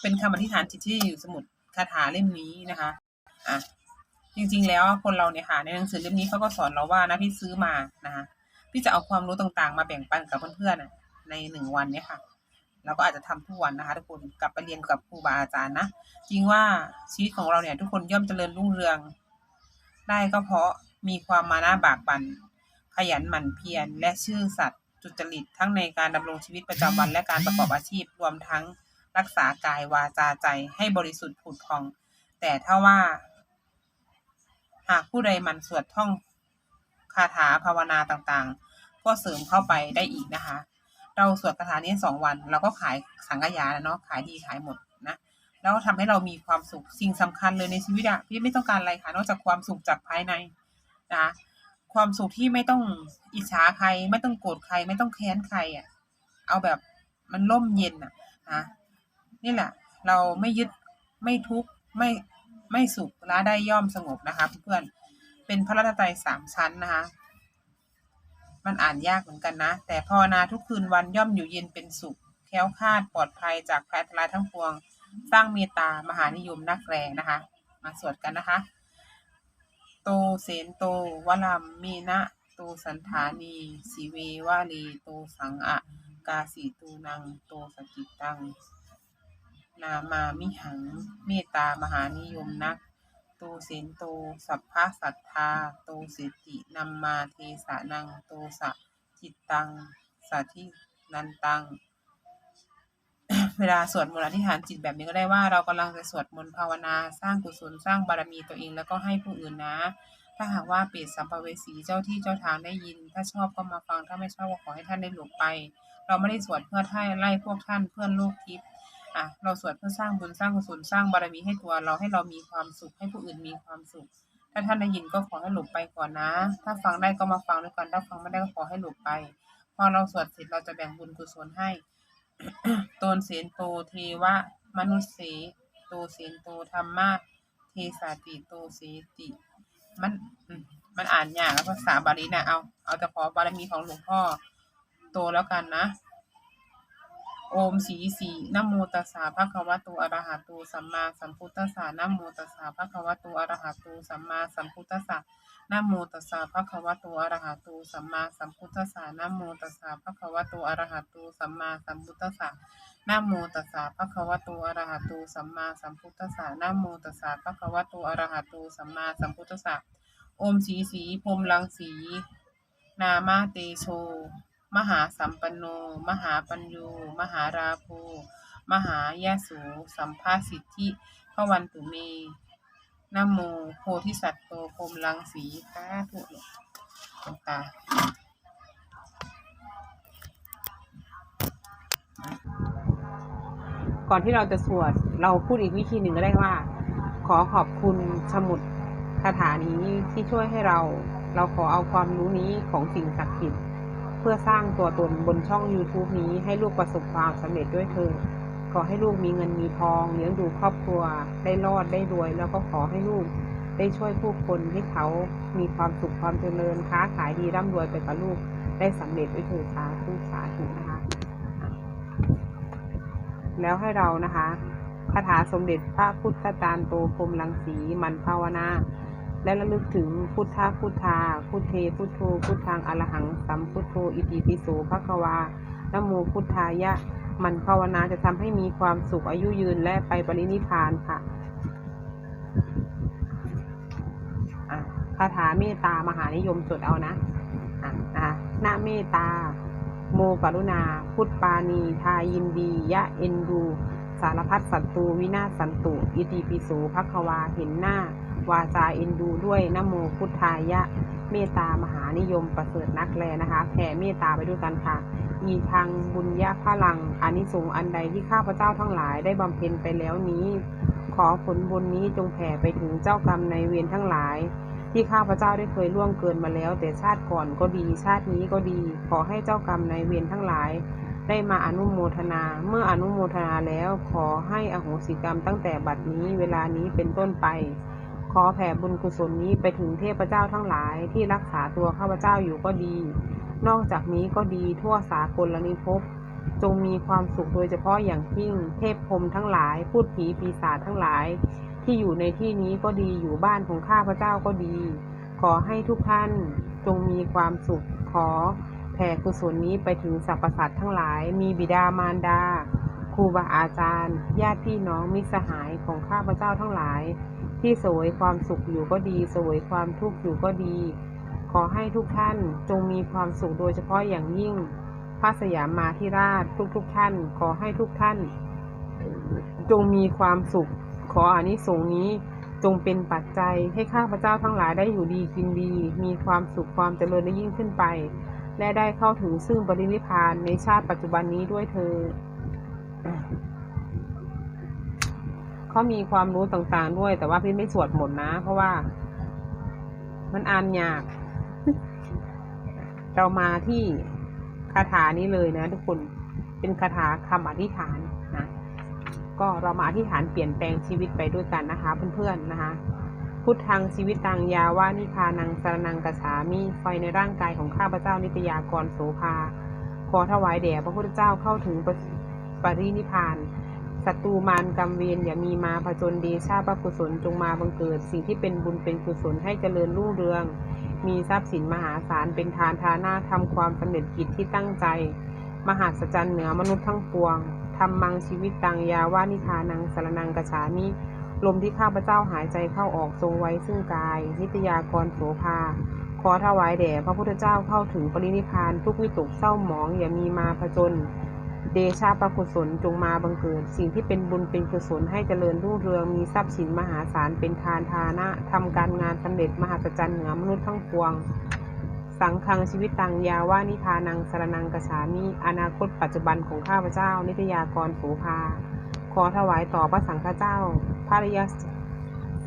เป็นคำอธิษฐานจิตที่อยู่สมุดคาถาเล่มนี้นะคะอะจริงๆแล้วคนเราเนี่ยค่ะในหนังสือเล่มนี้เขาก็สอนเราว่านะพี่ซื้อมานะคะพี่จะเอาความรู้ต่างๆ มาแบ่งปันกับเพื่อนๆอะในหนึ่งวันเนี่ยค่ะเราก็อาจจะทำทุกวันนะคะทุกคนกลับไปเรียนกับครูบาอาจารย์นะจริงว่าชีวิตของเราเนี่ย ทุกคนย่อมเจริญรุ่งเรือง ได้ก็เพราะมีความมานะบากบัน่นขยันหมั่นเพียรและชื่อสัตย์จุจริตทั้งในการดำรงชีวิตประจำวันและการประกอบอาชีพรวมทั้ง รักษากายวาจาใจให้บริสุทธิ์ผุดพอง แต่ถ้าว่า หากผู้ใดมันสวดท่องคาถาภาวนาต่างๆ ก็เสริมเข้าไปได้อีกนะคะ เราสวดคาถานี้สองวัน เราก็ขายสังฆยาแล้วเนาะขายดีขายหมดนะแล้วทำให้เรามีความสุขสิ่งสำคัญเลยในชีวิตอะพี่ไม่ต้องการอะไรค่ะนอกจากความสุขจากภายในนะความสุขที่ไม่ต้องอิจฉาใคร ไม่ต้องโกรธใคร ไม่ต้องแค้นใครอะเอาแบบมันร่มเย็นอะนะ นี่แหละ เราไม่ยึดไม่ทุกข์ไม่ไม่สุขละได้ย่อมสงบนะคะเพื่อนๆเป็นพระรัตนตรัยสามชั้นนะคะมันอ่านยากเหมือนกันนะ แต่ภาวนาทุกคืนวันย่อมอยู่เย็นเป็นสุขแค้วคาดปลอดภัยจากภัยอันตรายทั้งปวง สร้างเมตตามหานิยมนักแรงนะคะ มาสวดกันนะคะ โตเสนโตวลัมมีนะโตสันฐานีสีเววาลีโตสังอะ กาสีตูนัง โตสจิตตัง นามามิหัง เมตตามหานิยมนัก โตเสนโต สัพพะสัทธา โตเสตินัมมาเทสะนัง โตสะจิตตังสัทินันตัง เวลาสวดมนต์อธิษฐานจิตแบบนี้ก็ได้ว่าเรากำลังจะสวดมนต์ภาวนา สร้างกุศลสร้างบารมีตัวเองแล้วก็ให้ผู้อื่นนะ ถ้าหากว่าเปรตสัมภเวสีเจ้าที่เจ้าทางได้ยิน ถ้าชอบก็มาฟังถ้าไม่ชอบก็ขอให้ท่านได้หลบไป เราไม่ได้สวดเพื่อให้ไล่พวกท่านเพื่อนโลกทิพย์ อะเราสวดเพื่อสร้างบุญสร้างกุศลสร้างบารมีให้ตัวเราให้เรามีความสุขให้ผู้อื่นมีความสุข ถ้าท่านได้ยินก็ขอให้หลบไปก่อนนะ ถ้าฟังได้ก็มาฟังด้วยกันถ้าฟังไม่ได้ก็ขอให้หลบไป พอเราสวดเสร็จเราจะแบ่งบุญกุศลให้ตนเสนโตเทวะ มนุษย์เสโตเสนโตธรรมะเทสาติโตเสติ มันอืมมันอ่านยากแล้วภาษาบาลีนะเอา เอาแต่ขอบารมีของหลวงพ่อโตแล้วกันนะ โอมสีสีนะโมตัสสะภะคะวะโตอะระหะโตสัมมาสัมพุทธัสสะนะโมตัสสะภะคะวะโตอะระหะโตสัมมาสัมพุทธัสสะนะโมตัสสะภะคะวะโตอะระหะโตสัมมาสัมพุทธัสสะนะโมตัสสะภะคะวะโตอะระหะโตสัมมาสัมพุทธัสสะนะโมตัสสะภะคะวะโตอะระหะโตสัมมาสัมพุทธัสสะนะโมตัสสะภะคะวะโตอะระหะโตสัมมาสัมพุทธัสสะโอมสีสีพรมรังสี นามาเตโช มหาสัมปันโน มหาปัญโยมหาราโภมหายาสูสัมภาสิทธิพระวันตุเมนโมโพธิสัตว์โตพรมรังสีสาธุหลวงตาก่อนที่เราจะสวดเราพูดอีกวิธีหนึ่งก็ได้ว่า ขอขอบคุณสมุดคาถานี้ที่ช่วยให้เรา เราขอเอาความรู้นี้ของสิ่งศักดิ์สิทธิ์ เพื่อสร้างตัวตนบนช่อง YouTube นี้ให้ลูกประสบความสำเร็จด้วยเถิดขอให้ลูกมีเงินมีทองเลี้ยงดูครอบครัว ได้รอดได้รวย แล้วก็ขอให้ลูกได้ช่วยผู้คนให้เขามีความสุขความเจริญค้าขายดีร่ำรวยไปกับลูกได้สำเร็จด้วยเถิดสาธุสาธุนะคะ แล้วให้เรานะคะคาถาสมเด็จพระพุทธจารย์โตพรหมรังสีมันภาวนา และระลึกถึงพุทธพุทธา พุทเท พุทโธ พุทธังอรหัง สัมพุทโธ อิติปิโสภะคะวานะโมพุทธายะ มันภาวนาจะทำให้มีความสุขอายุยืนและไปปรินิพานค่ะอะคาถาเมตตามหานิยมจดเอานะอะนะคะนาเมตตา โมกรุณา พุทธปานี ทายินดี ยะเอ็นดู สารพัดศัตรูวินาศสันตุ อิติปิโสภควาเห็นหน้า วาจาเอ็นดูด้วยนโมพุทธายะ เมตตามหานิยมประเสริฐนักแลนะคะแผ่เมตตาไปด้วยกันค่ะอีทางบุญญาพลังอานิสงส์อันใดที่ข้าพเจ้าทั้งหลายได้บำเพ็ญไปแล้วนี้ ขอผลบุญนี้จงแผ่ไปถึงเจ้ากรรมในเวรทั้งหลาย ที่ข้าพเจ้าได้เคยล่วงเกินมาแล้ว แต่ชาติก่อนก็ดีชาตินี้ก็ดี ขอให้เจ้ากรรมในเวรทั้งหลายได้มาอนุโมทนา เมื่ออนุโมทนาแล้วขอให้อโหสิกรรมตั้งแต่บัดนี้เวลานี้เป็นต้นไป ขอแผ่บุญกุศลนี้ไปถึงเทพเจ้าทั้งหลายที่รักษาตัวข้าพเจ้าอยู่ก็ดี นอกจากนี้ก็ดีทั่วสากลนิภพจงมีความสุขโดยเฉพาะอย่างยิ่ง เทพพรมทั้งหลาย พูดผีปีศาจทั้งหลาย ที่อยู่ในที่นี้ก็ดีอยู่บ้านของข้าพเจ้าก็ดี ขอให้ทุกท่านจงมีความสุขขอแผ่กุศลนี้ไปถึงสรรพสัตว์ทั้งหลาย มีบิดามารดาครูบาอาจารย์ ญาติพี่น้องมิสหายของข้าพเจ้าทั้งหลาย ที่สวยความสุขอยู่ก็ดีสวยความทุกข์อยู่ก็ดี ขอให้ทุกท่านจงมีความสุขโดยเฉพาะอย่างยิ่งพระสยามมาธิราชทุกๆทท่าน ขอให้ทุกท่าน จงมีความสุข ขออานิสงส์นี้จงเป็นปัจจัยให้ข้าพเจ้าทั้งหลายได้อยู่ดีกินดี มีความสุขความเจริญได้ยิ่งขึ้นไป และได้เข้าถึงซึ่งปรินิพานในชาติปัจจุบันนี้ด้วยเธอ เขามีความรู้ต่างๆด้วย แต่ว่าพี่ไม่สวดหมดนะ เพราะว่ามันอ่านยาก เรามาที่คาถานี้เลยนะ ทุกคนเป็นคาถาคำอธิษฐานนะก็เรามาอธิษฐานเปลี่ยนแปลงชีวิตไปด้วยกันนะคะ เพื่อนๆนะคะพุทธังชีวิตตังยาวานิพานังสรนังกฉามิไฟในร่างกายของข้าพเจ้านิตยากรโสภาขอถวายแด่พระพุทธเจ้าเข้าถึงปปรินิพาน ศัตรูมารกรรมเวรอย่ามีมาผจญเดชาพระกุศลจงมาบังเกิด สิ่งที่เป็นบุญเป็นกุศลให้เจริญรุ่งเรือง มีทรัพย์สินมหาศาลเป็นทานทานาทำความสำเร็จกิจที่ตั้งใจ มหาสจรรย์เหนือมนุษย์ทั้งปวงทำมังชีวิตตังยาวานิทานังสารนังกฉามิลมที่ข้าพเจ้าหายใจเข้าออกทรงไว้ซึ่งกาย นิตยากรโสภา ขอถวายแด่พระพุทธเจ้าเข้าถึงปรินิพพานทุกวิตกเศร้าหมองอย่ามีมาผจญ เดชาปกุศลจงมาบังเกิด สิ่งที่เป็นบุญเป็นกุศลให้เจริญรุ่งเรืองมีทรัพย์สินมหาศาลเป็นทานทานะทำการงานสำเร็จมหาศจรรย์เหนือมนุษย์ทั้งปวง สังฆังชีวิตตังยาว่านิทานังสรนังกฉามิอนาคตปัจจุบันของข้าพเจ้า นิตยากรโสภาขอถวายต่อพระสังฆเจ้า พระริย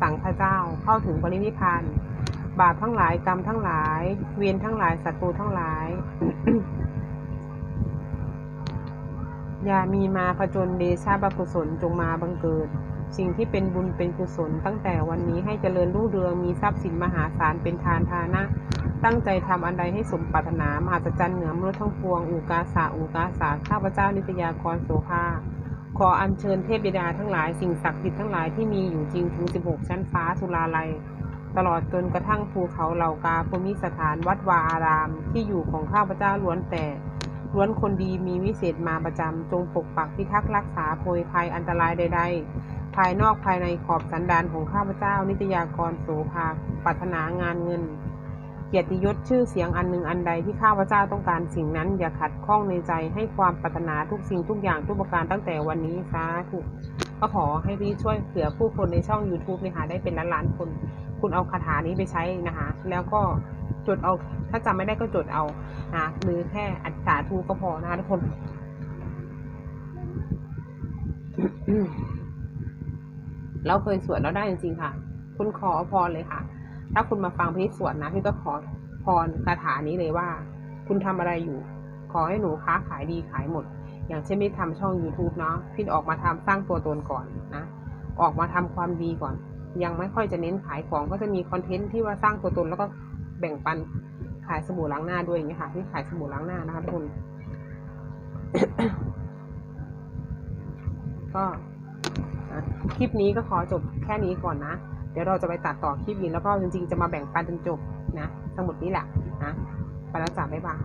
สังฆเจ้าเข้าถึงปรินิพพานบาปทั้งหลายกรรมทั้งหลาย เวียนทั้งหลายศัตรูทั้งหลาย อย่ามีมาผจญเดชาบกุศลจงมาบังเกิด สิ่งที่เป็นบุญเป็นกุศล ตั้งแต่วันนี้ให้เจริญรุ่งเรืองมีทรัพย์สินมหาศาลเป็นทานทานะ ตั้งใจทำอันใดให้สมปรารถนามหาศจรรย์เหนือมนุษย์ทั้งปวงอูกาสาอูกาสาข้าพเจ้านิตยากรโสภาขออัญเชิญเทพบิดาทั้งหลายสิ่งศักดิ์สิทธิ์ทั้งหลายที่มีอยู่จริงถึง 16 ชั้นฟ้าสุราลัย ตลอดจนกระทั่งภูเขาเหล่ากาภูมิสถานวัดวาอารามที่อยู่ของข้าพเจ้าล้วนแต่ ล้วนคนดีมีวิเศษมาประจำจงปกปักพิทักษ์รักษาโพยภัยอันตรายใด ๆ ภายนอกภายในขอบสันดานของข้าพเจ้า นิตยากรโสภาปรารถนางานเงิน เกียรติยศชื่อเสียงอันหนึ่งอันใดที่ข้าพเจ้าต้องการสิ่งนั้น อย่าขัดข้องในใจให้ความปรารถนาทุกสิ่งทุกอย่างทุกประการตั้งแต่วันนี้สาธุก็ขอให้พี่ช่วยเผื่อผู้คนในช่อง YouTube นะคะได้เป็นล้านล้านๆคน คุณเอาคาถานี้ไปใช้นะคะแล้วก็ จดเอา ถ้าจำไม่ได้ก็จดเอานะหรือแค่อัดสาธุก็พอนะคะทุกคนเราเคยสวดแล้วได้จริงๆค่ะ คุณขอพรเลยค่ะ ถ้าคุณมาฟังพี่สวดนะพี่ก็ขอพรคาถานี้เลยว่า คุณทำอะไรอยู่ ขอให้หนูค้าขายดีขายหมด อย่างเช่นไม่ทำช่อง YouTube เนาะพี่ออกมาทำสร้างตัวตนก่อนนะออกมาทำความดีก่อน ยังไม่ค่อยจะเน้นขายของก็จะมีคอนเทนต์ที่ว่าสร้างตัวตนแล้วก็ แบ่งปันขายสบู่ล้างหน้าด้วยอย่างเงี้ยค่ะที่ขายสบู่ล้างหน้านะคะทุกคน ก็คลิปนี้ก็ขอจบแค่นี้ก่อนนะ เดี๋ยวเราจะไปตัดต่อคลิปนี้แล้วก็จริงๆ จะมาแบ่งปันจนจบนะสมุดนี้แหละนะไปแล้วจ้าบ๊ายบาย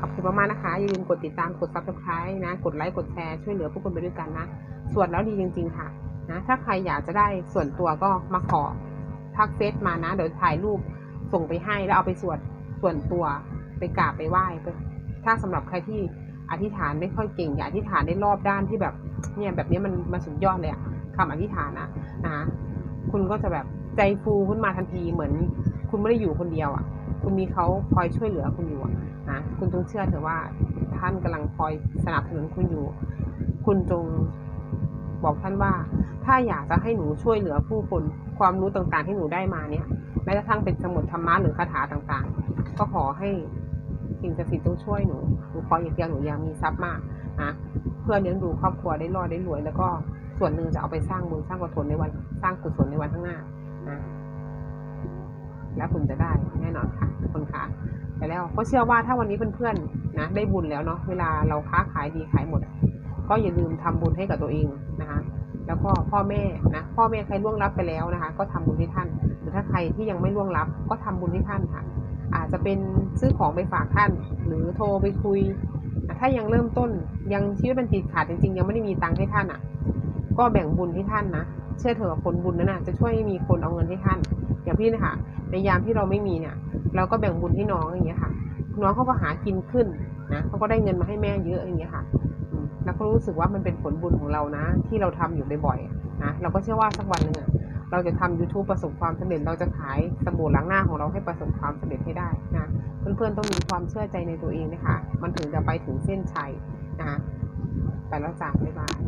ขอบคุณมากๆนะคะ อย่าลืมกดติดตามกด subscribe นะ กดไลค์ กดแชร์ ช่วยเหลือผู้คนไปด้วยกันนะ ส่วดแล้วดีจริง ๆ ค่ะนะถ้าใครอยากจะได้ส่วนตัวก็มาขอทักเฟซมานะ เดี๋ยวถ่ายรูป ส่งไปให้แล้วเอาไปสวดส่วนตัวไปกราบไปไหว้ไปถ้าสำหรับใครที่อธิษฐานไม่ค่อยเก่งอย่าอธิษฐานได้รอบด้านที่แบบเนี่ยแบบนี้มันมันสุดยอดเลยอะคำอธิษฐานนะนะคุณก็จะแบบใจฟูขึ้นมาทันทีเหมือน คุณไม่ได้อยู่คนเดียวอะคุณมีเขาคอยช่วยเหลือคุณอยู่นะคุณต้องเชื่อเถอะว่าท่านกำลังคอยสนับสนุนคุณอยู่ คุณจงบอกท่านว่า ถ้าอยากจะให้หนูช่วยเหลือผู้คนความรู้ต่างๆที่หนูได้มาเนี่ย แม้กระทั่งเป็นสมุดธรรมะหรือคาถาต่างๆ ก็ขอให้สิ่งศักดิ์สิทธิ์ต้องช่วยหนูหนูขออย่างเดียวหนูอยากมีทรัพย์มากนะเพื่อเลี้ยงดูครอบครัวได้รอดได้รวย แล้วก็ส่วนหนึ่งจะเอาไปสร้างบุญสร้างกุศลในวัน สร้างกุศลในวันข้างหน้านะแล้วคุณจะได้แน่นอนค่ะทุกคนค่ะไปแล้วก็เชื่อว่าถ้าวันนี้เพื่อนๆนะได้บุญแล้วเนาะเวลาเราค้าขายดีขายหมด ก็อย่าลืมทำบุญให้กับตัวเองนะคะ แล้วก็พ่อแม่นะพ่อแม่ใครล่วงลับไปแล้วนะคะ ก็ทำบุญให้ท่าน รือถ้าใครที่ยังไม่ล่วงลับก็ทำบุญให้ท่านค่ะ อาจจะเป็นซื้อของไปฝากท่าน หรือโทรไปคุย ถ้ายังเริ่มต้นยังชีวิตมันติดขาดจริงๆ ยังไม่ได้มีตังค์ให้ท่านอะ ก็แบ่งบุญให้ท่านนะเชื่อเถอะว่าผลบุญนั้นน่ะจะช่วยให้มีคนเอาเงินให้ท่าน อย่างพี่นะคะในยามที่เราไม่มีเนี่ย เราก็แบ่งบุญให้น้องอย่างเงี้ยค่ะ น้องเขาก็หากินขึ้นนะเขาก็ได้เงินมาให้แม่เยอะอย่างเงี้ยค่ะแล้วก็รู้สึกว่ามันเป็นผลบุญของเรานะ ที่เราทำอยู่บ่อยๆนะเราก็เชื่อว่าสักวันหนึ่งอะ เราจะทำ YouTube ประสบความสำเร็จ เราจะขายสบู่ล้างหน้าของเราให้ประสบความสำเร็จให้ได้นะเพื่อนๆต้องมีความเชื่อใจในตัวเองนะคะ มันถึงจะไปถึงเส้นชัยนะคะไปแล้วจาบ๊ายบาย